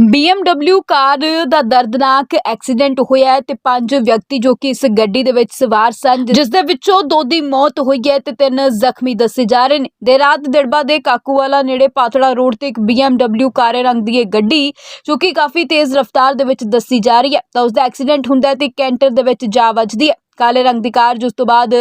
BMW ਕਾਰ ਦਾ ਦਰਦਨਾਕ accident ਹੋਇਆ ਹੈ ਤੇ ਪੰਜ ਵਿਅਕਤੀ ਜੋ ਕਿ ਇਸ ਗੱਡੀ ਦੇ ਵਿੱਚ ਸਵਾਰ ਸਨ, ਜਿਸ ਦੇ ਵਿੱਚੋਂ ਦੋ ਦੀ ਮੌਤ ਹੋਈ ਹੈ ਤੇ ਤਿੰਨ ਜ਼ਖਮੀ ਦੱਸੇ ਜਾ ਰਹੇ ਨੇ। ਦੇ ਰਾਤ ਦਿੜਬਾ ਦੇ ਕਾਕੂਵਾਲਾ ਨੇੜੇ ਪਾਤੜਾ ਰੋਡ ਤੇ ਇੱਕ BMW ਕਾਲੇ ਰੰਗ ਦੀ ਇਹ ਗੱਡੀ, ਜੋ ਕਿ ਕਾਫੀ ਤੇਜ਼ ਰਫ਼ਤਾਰ ਦੇ ਵਿੱਚ ਦੱਸੀ ਜਾ ਰਹੀ ਹੈ, ਤਾਂ ਉਸ ਦਾ ਐਕਸੀਡੈਂਟ ਹੁੰਦਾ ਹੈ ਤੇ ਕੈਂਟਰ ਦੇ ਵਿੱਚ ਜਾ ਵੱਜਦੀ ਹੈ। ਕਾਲੇ ਰੰਗ ਦੀ ਕਾਰ, ਜਿਸ ਤੋਂ ਬਾਅਦ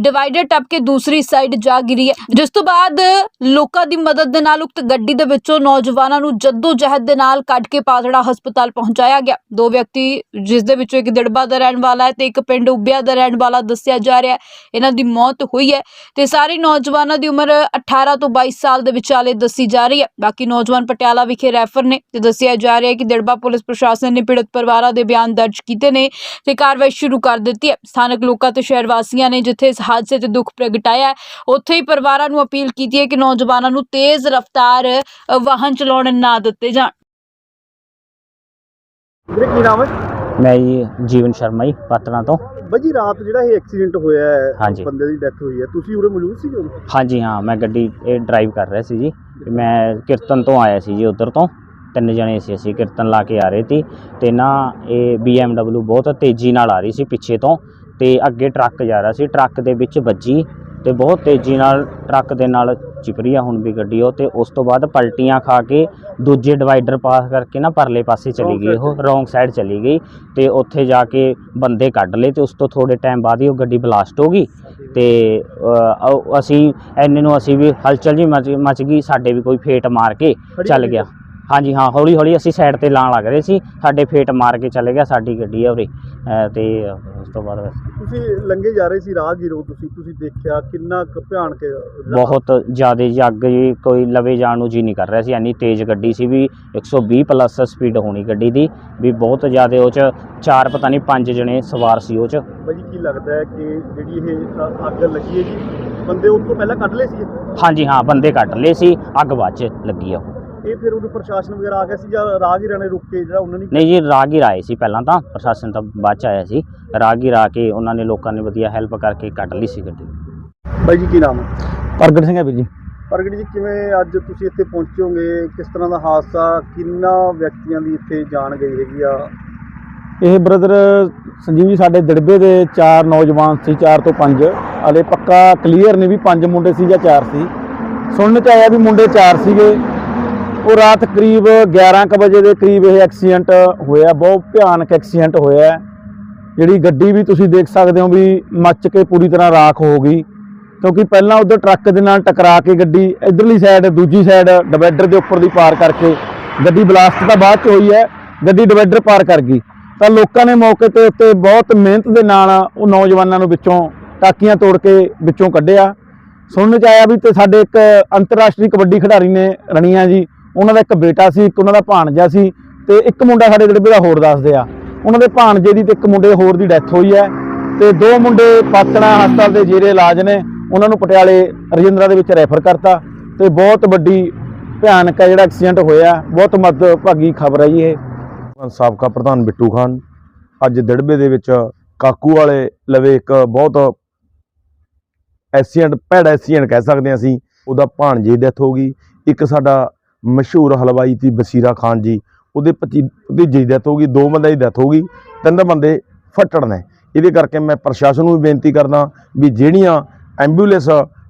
ਡਿਵਾਈਡਰ ਟੱਪ ਕੇ ਦੂਸਰੀ ਸਾਈਡ ਜਾ ਗਿਰੀ ਹੈ। ਜਿਸ ਤੋਂ ਬਾਅਦ, ਲੋਕਾਂ ਦੀ ਮਦਦ ਦੇ ਨਾਲ ਉਕਤ ਗੱਡੀ ਦੇ ਵਿੱਚੋਂ ਨੌਜਵਾਨਾਂ ਨੂੰ ਜੱਦੋ ਜਹਿਦ ਦੇ ਨਾਲ ਕੱਢ ਕੇ ਪਾਤੜਾ ਹਸਪਤਾਲ ਪਹੁੰਚਾਇਆ ਗਿਆ। ਦੋ ਵਿਅਕਤੀ, ਜਿਸ ਦੇ ਵਿੱਚੋਂ ਇੱਕ ਦਿੜਬਾ ਦਾ ਰਹਿਣ ਵਾਲਾ ਹੈ ਤੇ ਇੱਕ ਪਿੰਡ ਉਬਿਆ ਦਾ ਰਹਿਣ ਵਾਲਾ ਦੱਸਿਆ ਜਾ ਰਿਹਾ ਹੈ। ਇਹਨਾਂ ਦੀ ਮੌਤ ਹੋਈ ਹੈ ਤੇ ਸਾਰੇ ਨੌਜਵਾਨਾਂ ਦੀ ਉਮਰ 18 ਤੋਂ 22 ਸਾਲ ਦੇ ਵਿਚਾਲੇ ਦੱਸੀ ਜਾ ਰਹੀ ਹੈ। ਬਾਕੀ ਨੌਜਵਾਨ ਪਟਿਆਲਾ ਵਿਖੇ ਰੈਫਰ ਨੇ ਤੇ ਦੱਸਿਆ ਜਾ ਰਿਹਾ ਹੈ ਕਿ ਦਿੜਬਾ ਪੁਲਿਸ ਪ੍ਰਸ਼ਾਸਨ ਨੇ ਪੀੜਤ ਪਰਿਵਾਰਾਂ ਦੇ ਬਿਆਨ ਦਰਜ ਕੀਤੇ ਨੇ ਤੇ ਕਾਰਵਾਈ ਸ਼ੁਰੂ ਕਰ ਦਿੱਤੀ ਹੈ। ਸਥਾਨਕ ਲੋਕਾਂ ਤੇ ਸ਼ਹਿਰ ਵਾਸੀਆਂ ਨੇ ਜਿੱਥੇ ਇਸ ਹਾਦਸੇ ਤੇ ਦੁੱਖ ਪ੍ਰਗਟਾਇਆ ਹੈ ਉੱਥੇ ਹੀ ਪਰਿਵਾਰਾਂ ਨੂੰ ਅਪੀਲ ਕੀਤੀ ਹੈ ਕਿ ਨੌਜਵਾਨਾਂ ਨੂੰ ਤੇਜ਼ ਰਫ਼ਤਾਰ ਵਾਹਨ ਚਲਾਉਣ ਨਾ ਦਿੱਤੇ ਜਾਣ। ਵੀਰੇ ਕੀ ਨਾਮ ਹੈ? ਮੈਂ ਜੀ ਜੀਵਨ ਸ਼ਰਮਾ ਜੀ ਪਟਨਾ ਤੋਂ। ਬਾਜੀ ਰਾਤ ਜਿਹੜਾ ਇਹ ਐਕਸੀਡੈਂਟ ਹੋਇਆ ਹੈ ਹਾਂਜੀ। ਬੰਦੇ ਦੀ ਡੈਥ ਹੋਈ ਹੈ ਤੁਸੀਂ ਉਰੇ ਮੌਜੂਦ ਸੀ ਉਦੋਂ? ਹਾਂਜੀ ਹਾਂ ਮੈਂ ਗੱਡੀ ਇਹ ਡਰਾਈਵ ਕਰ ਰਿਹਾ ਸੀ ਜੀ। ਮੈਂ ਕੀਰਤਨ ਤੋਂ ਆਇਆ ਸੀ ਜੀ ਉਧਰ ਤੋਂ। ਤਿੰਨ ਜਣੇ ਸੀ ਅਸੀਂ ਕੀਰਤਨ ਲਾ ਕੇ ਆ ਰਹੇ ਸੀ ਤੇ ਨਾ ਇਹ BMW ਬਹੁਤ ਤੇਜ਼ੀ ਨਾਲ ਆ ਰਹੀ ਸੀ ਪਿੱਛੇ ਤੋਂ ਤੇ ਅੱਗੇ ਟਰੱਕ ਜਾ ਰਿਹਾ ਸੀ ਟਰੱਕ ਦੇ ਵਿੱਚ ਵੱਜੀ ਤੇ ਬਹੁਤ ਤੇਜ਼ੀ ਨਾਲ ਟਰੱਕ ਦੇ ਨਾਲ ਚਿਪਰੀ ਆ ਹੁਣ ਵੀ ਗੱਡੀ ਉਹ ਤੇ ਉਸ ਤੋਂ ਬਾਅਦ ਪਲਟੀਆਂ ਖਾ ਕੇ ਦੂਜੇ ਡਿਵਾਈਡਰ ਪਾਸ ਕਰਕੇ ਨਾ ਪਰਲੇ ਪਾਸੇ ਚਲੀ ਗਈ ਉਹ ਰੋਂਗ ਸਾਈਡ ਚਲੀ ਗਈ ਤੇ ਉੱਥੇ ਜਾ ਕੇ ਬੰਦੇ ਕੱਢ ਲਏ ਤੇ ਉਸ ਤੋਂ ਥੋੜੇ ਟਾਈਮ ਬਾਅਦ ਹੀ ਉਹ ਗੱਡੀ ਬਲਾਸਟ ਹੋ ਗਈ ਤੇ ਅਸੀਂ ਐਨੇ ਨੂੰ ਅਸੀਂ ਵੀ ਹਲਚਲ ਜੀ ਮਚ ਗਈ ਸਾਡੇ ਵੀ ਕੋਈ ਫੇਟ ਮਾਰ ਕੇ ਚੱਲ ਗਿਆ। ਹਾਂਜੀ ਹਾਂ ਹੌਲੀ ਹੌਲੀ ਅਸੀਂ ਸਾਈਡ ਤੇ ਲਾਣ ਲੱਗ ਰਹੇ ਸੀ। ਸਾਡੇ ਫੇਟ ਮਾਰ ਕੇ ਚੱਲ ਗਿਆ ਸਾਡੀ ਗੱਡੀ ਆ ਉਰੇ। ਅ, ਤੇ ਉਸ ਤੋਂ ਬਾਅਦ ਤੁਸੀਂ ਲੰਘੇ ਜਾ ਰਹੇ ਸੀ ਰਾਹ ਗਿਰੋ ਤੁਸੀਂ ਤੁਸੀਂ ਦੇਖਿਆ ਕਿੰਨਾ ਕੁ ਭਿਆਨਕ ਬਹੁਤ ਜ਼ਿਆਦਾ ਜੀ ਅੱਗ ਜੀ ਕੋਈ ਲਵੇ ਜਾਣ ਨੂੰ ਜੀ ਨਹੀਂ ਕਰ ਰਿਹਾ ਸੀ। ਇੰਨੀ ਤੇਜ਼ ਗੱਡੀ ਸੀ ਵੀ 120 ਪਲੱਸ ਸਪੀਡ ਹੋਣੀ ਗੱਡੀ ਦੀ ਵੀ ਬਹੁਤ ਜ਼ਿਆਦਾ ਉਹ ਚ ਚਾਰ ਪਤਾ ਨਹੀਂ ਪੰਜ ਜਣੇ ਸਵਾਰ ਸੀ ਉਹ ਚ। ਬਾਜੀ ਕੀ ਲੱਗਦਾ ਹੈ ਕਿ ਜਿਹੜੀ ਇਹ ਅ- ਅੱਗ ਲੱਗੀ ਹੈ ਜੀ ਬੰਦੇ ਉਸ ਤੋਂ ਪਹਿਲਾਂ ਕੱਢ ਲਏ ਸੀ? ਹਾਂਜੀ ਹਾਂ ਬੰਦੇ ਕੱਟ ਲਏ ਸੀ ਅੱਗ ਬਾਅਦ ਚ ਲੱਗੀ ਆ ਉਹ। ਇਹ ਫਿਰ ਉਦੋਂ ਪ੍ਰਸ਼ਾਸਨ ਵਗੈਰਾ ਆ ਗਿਆ ਸੀ ਜਾਂ ਰਾਹਗੀਰਾਂ ਨੇ ਰੁਕ ਕੇ ਜਿਹੜਾ ਉਹਨਾਂ ਨੇ ਨਹੀਂ ਜੀ ਰਾਹਗੀਰ ਆਏ ਸੀ ਪਹਿਲਾਂ ਤਾਂ ਪ੍ਰਸ਼ਾਸਨ ਤਾਂ ਬਾਅਦ ਚ ਆਇਆ ਸੀ। ਰਾਹਗੀਰ ਆ ਕੇ ਉਹਨਾਂ ਨੇ ਲੋਕਾਂ ਨੇ ਵਧੀਆ ਹੈਲਪ ਕਰਕੇ ਕੱਢ ਲਈ ਸੀ ਗੱਡੀ। ਬਾਈ ਜੀ ਕੀ ਨਾਮ ਹੈ? ਪ੍ਰਗਟ ਸਿੰਘ ਹੈ ਵੀਰ ਜੀ। ਪ੍ਰਗਟ ਜੀ ਕਿਵੇਂ ਅੱਜ ਤੁਸੀਂ ਇੱਥੇ ਪਹੁੰਚੋਗੇ ਕਿਸ ਤਰ੍ਹਾਂ ਦਾ ਹਾਦਸਾ? ਕਿੰਨਾ ਵਿਅਕਤੀਆਂ ਦੀ ਇੱਥੇ ਜਾਨ ਗਈ ਹੈਗੀ ਆ? ਇਹ ਬ੍ਰਦਰ ਸੰਜੀਵ ਜੀ ਸਾਡੇ ਦਿੜਬੇ ਦੇ ਚਾਰ ਨੌਜਵਾਨ ਸੀ ਚਾਰ ਤੋਂ ਪੰਜ। ਹਲੇ ਪੱਕਾ ਕਲੀਅਰ ਨਹੀਂ ਵੀ ਪੰਜ ਮੁੰਡੇ ਸੀ ਜਾਂ ਚਾਰ ਸੀ। ਸੁਣਨ ਚ ਆਇਆ ਵੀ ਮੁੰਡੇ ਚਾਰ ਸੀਗੇ। ਉਹ ਰਾਤ ਕਰੀਬ 11 ਕੁ ਵਜੇ ਦੇ ਕਰੀਬ ਇਹ ਐਕਸੀਡੈਂਟ ਹੋਇਆ, ਬਹੁਤ ਭਿਆਨਕ ਐਕਸੀਡੈਂਟ ਹੋਇਆ ਜਿਹੜੀ ਗੱਡੀ ਵੀ ਤੁਸੀਂ ਦੇਖ ਸਕਦੇ ਹੋ ਵੀ ਮੱਚ ਕੇ ਪੂਰੀ ਤਰ੍ਹਾਂ ਰਾਖ ਹੋ ਗਈ, ਕਿਉਂਕਿ ਪਹਿਲਾਂ ਉਧਰ ਟਰੱਕ ਦੇ ਨਾਲ ਟਕਰਾ ਕੇ ਗੱਡੀ ਇਧਰਲੀ ਸਾਈਡ ਦੂਜੀ ਸਾਈਡ ਡਿਵਾਈਡਰ ਦੇ ਉੱਪਰ ਦੀ ਪਾਰ ਕਰਕੇ ਗੱਡੀ ਬਲਾਸਟ ਤਾਂ ਬਾਅਦ ਚ ਹੋਈ ਹੈ, ਗੱਡੀ ਡਿਵਾਈਡਰ ਪਾਰ ਕਰ ਗਈ। ਤਾਂ ਲੋਕਾਂ ਨੇ ਮੌਕੇ ਤੇ ਉੱਤੇ ਬਹੁਤ ਮਿਹਨਤ ਦੇ ਨਾਲ ਉਹ ਨੌਜਵਾਨਾਂ ਨੂੰ ਵਿੱਚੋਂ ਟਾਕੀਆਂ ਤੋੜ ਕੇ ਵਿੱਚੋਂ ਕੱਢਿਆ। ਸੁਣਨ ਚ ਆਇਆ ਵੀ ਤੇ ਸਾਡੇ ਇੱਕ ਅੰਤਰਰਾਸ਼ਟਰੀ ਕਬੱਡੀ ਖਿਡਾਰੀ ਨੇ ਰਣੀਆਂ ਜੀ ਉਹਨਾਂ ਦਾ ਇੱਕ ਬੇਟਾ ਸੀ, ਇੱਕ ਉਹਨਾਂ ਦਾ ਭਾਣਜਾ ਸੀ ਤੇ ਇੱਕ ਮੁੰਡਾ ਸਾਡੇ ਜਿਹੜੇ ਦਾ ਹੋਰ ਦੱਸਦੇ ਆ। ਉਹਨਾਂ ਦੇ ਭਾਣਜੇ ਦੀ ਤੇ ਇੱਕ ਮੁੰਡੇ ਹੋਰ ਦੀ ਡੈਥ ਹੋਈ ਹੈ ਤੇ ਦੋ ਮੁੰਡੇ ਪਾਤਣਾ ਹਸਪਤਾਲ ਦੇ ਜੇਰੇ ਇਲਾਜ ਨੇ, ਉਹਨਾਂ ਨੂੰ ਪਟਿਆਲੇ ਰਜਿੰਦਰਾ ਦੇ ਵਿੱਚ ਰੈਫਰ ਕਰਤਾ ਤੇ ਬਹੁਤ ਵੱਡੀ ਭਿਆਨਕ ਹੈ ਜਿਹੜਾ ਐਕਸੀਡੈਂਟ ਹੋਇਆ, ਬਹੁਤ ਮੱਦਭਾਗੀ ਖਬਰ ਹੈ ਜੀ ਇਹ। ਸਾਬਕਾ ਪ੍ਰਧਾਨ ਬਿੱਟੂ ਖਾਨ, ਅੱਜ ਦਿੜਬੇ ਦੇ ਵਿੱਚ ਕਾਕੂ ਵਾਲੇ ਲਵੇ ਇੱਕ ਬਹੁਤ ਐਕਸੀਡੈਂਟ ਭੈੜਾ ਐਕਸੀਡੈਂਟ ਕਹਿ ਸਕਦੇ ਹਾਂ ਅਸੀਂ, ਉਹਦਾ ਭਾਣਜੇ ਦੀ ਡੈਥ ਹੋ ਗਈ। ਇੱਕ ਸਾਡਾ ਮਸ਼ਹੂਰ ਹਲਵਾਈ ਸੀ ਬਸੀਰਾ ਖਾਨ ਜੀ। ਉਹਦੇ ਭਤੀ ਭਤੀਜੇ ਦੀ ਡੈਥ ਹੋ ਗਈ, ਦੋ ਬੰਦਿਆਂ ਦੀ ਡੈਥ ਹੋ ਗਈ, ਤਿੰਨ ਬੰਦੇ ਫੱਟੜ ਨੇ। ਇਹਦੇ ਕਰਕੇ ਮੈਂ ਪ੍ਰਸ਼ਾਸਨ ਨੂੰ ਵੀ ਬੇਨਤੀ ਕਰਦਾ ਵੀ ਜਿਹੜੀਆਂ ਐਂਬੂਲੈਂਸ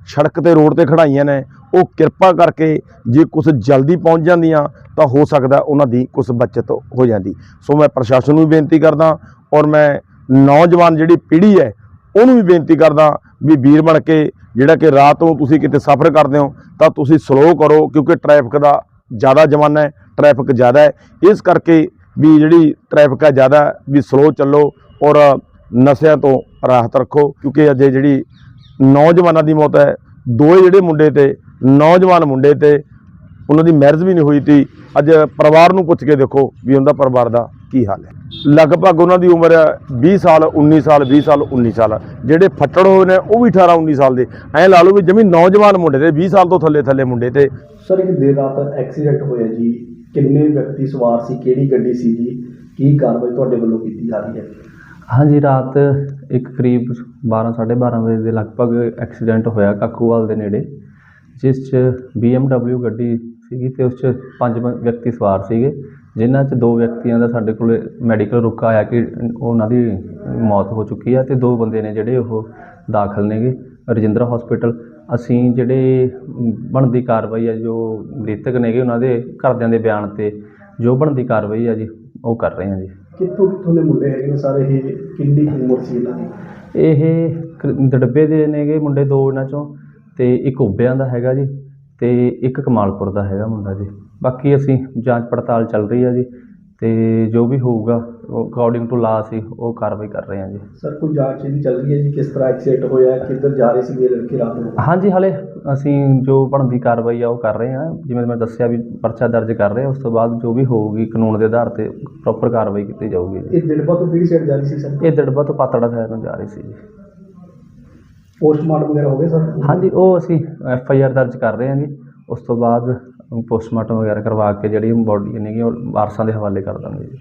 ਸੜਕ ਤੇ, ਰੋਡ ਤੇ ਖੜਾਈਆਂ ਨੇ, ਉਹ ਕਿਰਪਾ ਕਰਕੇ ਜੇ ਕੁਝ ਜਲਦੀ ਪਹੁੰਚ ਜਾਂਦੀਆਂ, ਤਾਂ ਹੋ ਸਕਦਾ ਉਹਨਾਂ ਦੀ ਕੁਝ ਬਚਤ ਹੋ ਜਾਂਦੀ। ਸੋ ਮੈਂ ਪ੍ਰਸ਼ਾਸਨ ਨੂੰ ਵੀ ਬੇਨਤੀ ਕਰਦਾ ਔਰ ਮੈਂ ਨੌਜਵਾਨ ਜਿਹੜੀ ਪੀੜ੍ਹੀ ਹੈ ਉਹਨੂੰ ਵੀ ਬੇਨਤੀ ਕਰਦਾ ਵੀ ਵੀਰ ਬਣ ਕੇ, ਜਿਹੜਾ ਕਿ ਰਾਤ ਨੂੰ ਤੁਸੀਂ ਕਿਤੇ ਸਫ਼ਰ ਕਰਦੇ ਹੋ, ਤਾਂ ਤੁਸੀਂ ਸਲੋ ਕਰੋ, ਕਿਉਂਕਿ ਟ੍ਰੈਫਿਕ ਦਾ ਜ਼ਿਆਦਾ ਜ਼ਮਾਨਾ ਹੈ ਟ੍ਰੈਫਿਕ ਜ਼ਿਆਦਾ ਹੈ। ਇਸ ਕਰਕੇ ਵੀ ਜਿਹੜੀ ਟ੍ਰੈਫਿਕ ਹੈ ਜ਼ਿਆਦਾ, ਵੀ ਸਲੋ ਚੱਲੋ ਔਰ ਨਸ਼ਿਆਂ ਤੋਂ ਰਾਹਤ ਰੱਖੋ, ਕਿਉਂਕਿ ਅੱਜ ਜਿਹੜੀ ਨੌਜਵਾਨਾਂ ਦੀ ਮੌਤ ਹੈ ਦੋਏ ਜਿਹੜੇ ਮੁੰਡੇ ਤੇ, ਨੌਜਵਾਨ ਮੁੰਡੇ ਤੇ, ਉਹਨਾਂ ਦੀ ਮੈਰਿਜ ਵੀ ਨਹੀਂ ਹੋਈ ਤੀ। ਅੱਜ ਪਰਿਵਾਰ ਨੂੰ ਪੁੱਛ ਕੇ ਦੇਖੋ ਵੀ ਉਹਨਾਂ ਦਾ ਪਰਿਵਾਰ ਦਾ ਕੀ ਹਾਲ ਹੈ? ਲਗਭਗ ਉਹਨਾਂ ਦੀ ਉਮਰ ਹੈ 20 ਸਾਲ 19 ਸਾਲ 20 ਸਾਲ 19 ਸਾਲ। ਜਿਹੜੇ ਫੱਟੜ ਹੋਏ ਨੇ ਉਹ ਵੀ 18 19 ਸਾਲ ਦੇ। ਐਂ ਲਾ ਲਓ ਵੀ ਜਮੀ ਨੌਜਵਾਨ ਮੁੰਡੇ ਤੇ 20 ਸਾਲ ਤੋਂ ਥੱਲੇ ਥੱਲੇ ਮੁੰਡੇ ਤੇ। ਸਰ ਇੱਕ ਦੇਰ ਰਾਤ ਐਕਸੀਡੈਂਟ ਹੋਇਆ ਜੀ। ਕਿੰਨੇ ਵਿਅਕਤੀ ਸਵਾਰ ਸੀ ਕਿਹੜੀ ਗੱਡੀ ਸੀ ਜੀ? ਕੀ ਕਾਰਵਾਈ ਤੁਹਾਡੇ ਵੱਲੋਂ ਕੀਤੀ ਜਾ ਰਹੀ ਹੈ? ਹਾਂਜੀ ਰਾਤ ਇੱਕ ਕਰੀਬ 12 12:30 ਵਜੇ ਦੇ ਲਗਭਗ ਐਕਸੀਡੈਂਟ ਹੋਇਆ ਕਾਕੂਵਾਲ ਦੇ ਨੇੜੇ ਜਿਸ 'ਚ BMW ਗੱਡੀ ਸੀਗੀ ਤੇ ਉਸ 'ਚ ਪੰਜ ਵਿਅਕਤੀ ਸਵਾਰ ਸੀਗੇ। ਜਿਨ੍ਹਾਂ 'ਚ ਦੋ ਵਿਅਕਤੀਆਂ ਦਾ ਸਾਡੇ ਕੋਲ ਮੈਡੀਕਲ ਰੁਕਾ ਆਇਆ ਕਿ ਉਹਨਾਂ ਦੀ ਮੌਤ ਹੋ ਚੁੱਕੀ ਹੈ ਤੇ ਦੋ ਬੰਦੇ ਨੇ ਜਿਹੜੇ ਉਹ ਦਾਖਲ ਨੇਗੇ। ਰਜਿੰਦਰਾ ਹਸਪੀਟਲ ਅਸੀਂ ਜਿਹੜੇ ਬਣਦੀ ਕਾਰਵਾਈ ਹੈ ਜੋ ਮ੍ਰਿਤਕ ਨੇਗੇ ਉਹਨਾਂ ਦੇ ਘਰਦਿਆਂ ਦੇ ਬਿਆਨ ਤੇ ਜੋ ਬਣਦੀ ਕਾਰਵਾਈ ਹੈ ਜੀ ਉਹ ਕਰ ਰਹੇ ਹਾਂ ਜੀ। ਕਿੱਥੋਂ ਕਿੱਥੋਂ ਦੇ ਮੁੰਡੇ ਹੈਗੇ ਨੇ ਸਾਰੇ? ਇਹ ਕਿੰਨੀ ਕੁ ਉਮਰ ਸੀ ਇਹਨਾਂ ਦੀ? ਇਹ ਕ- ਦੜਬੇ ਦੇ ਨੇਗੇ ਮੁੰਡੇ ਦੋ ਇਹਨਾਂ ਚੋਂ ਤੇ ਇੱਕ ਉਬਿਆਂ ਦਾ ਹੈਗਾ ਜੀ। ਤੇ ਇੱਕ ਕਮਾਲਪੁਰ ਦਾ ਹੈਗਾ ਮੁੰਡਾ ਜੀ। ਬਾਕੀ ਅਸੀਂ ਜਾਂਚ ਪੜਤਾਲ ਚੱਲ ਰਹੀ ਹੈ ਜੀ ਤੇ ਜੋ ਵੀ ਹੋਊਗਾ ਅਕੋਰਡਿੰਗ ਟੂ ਲਾ ਅਸੀਂ ਉਹ ਕਾਰਵਾਈ ਕਰ ਰਹੇ ਹਾਂ ਜੀ। ਸਰ ਕੋਈ ਜਾਂਚ ਇਹਦੀ ਚੱਲ ਰਹੀ ਹੈ ਜੀ? ਕਿਸ ਤਰ੍ਹਾਂ ਐਕਸੀਡੈਂਟ ਹੋਇਆ? ਕਿੱਧਰ ਜਾ ਰਹੇ ਸੀਗੇ ਲੜਕੇ ਰਾਤ ਨੂੰ? ਹਾਂਜੀ ਹਲੇ ਅਸੀਂ ਜੋ ਬਣਦੀ ਕਾਰਵਾਈ ਆ ਉਹ ਕਰ ਰਹੇ ਹਾਂ ਜਿਵੇਂ ਮੈਂ ਦੱਸਿਆ ਵੀ ਪਰਚਾ ਦਰਜ ਕਰ ਰਹੇ ਹਾਂ ਉਸ ਤੋਂ ਬਾਅਦ ਜੋ ਵੀ ਹੋਊਗੀ ਕਾਨੂੰਨ ਦੇ ਆਧਾਰ ਤੇ ਪ੍ਰੋਪਰ ਕਾਰਵਾਈ ਕੀਤੀ ਜਾਊਗੀ ਜੀ। ਇਹ ਦਿੜਬਾ ਤੋਂ ਕਿਹੜੀ ਸਾਈਡ ਜਾ ਰਹੀ ਸੀ ਸਰ? ਇਹ ਦੜਬਾ ਤੋਂ ਪਾਤੜਾ ਸਾਹਿਬ ਨੂੰ ਜਾ ਰਹੀ ਸੀ ਜੀ। ਪੋਸਟਮਾਰਟਮ ਵਗੈਰਾ ਹੋ ਗਿਆ ਸਰ? ਹਾਂਜੀ, ਉਹ ਅਸੀਂ ਐਫ ਆਈ ਆਰ ਦਰਜ ਕਰ ਰਹੇ ਹਾਂ ਜੀ। ਉਸ ਤੋਂ ਬਾਅਦ ਪੋਸਟਮਾਰਟਮ ਵਗੈਰਾ ਕਰਵਾ ਕੇ ਜਿਹੜੀ ਬੋਡੀ ਨੇਗੀ ਉਹ ਵਾਰਸਾਂ ਦੇ ਹਵਾਲੇ ਕਰ ਦਾਂਗੇ ਜੀ।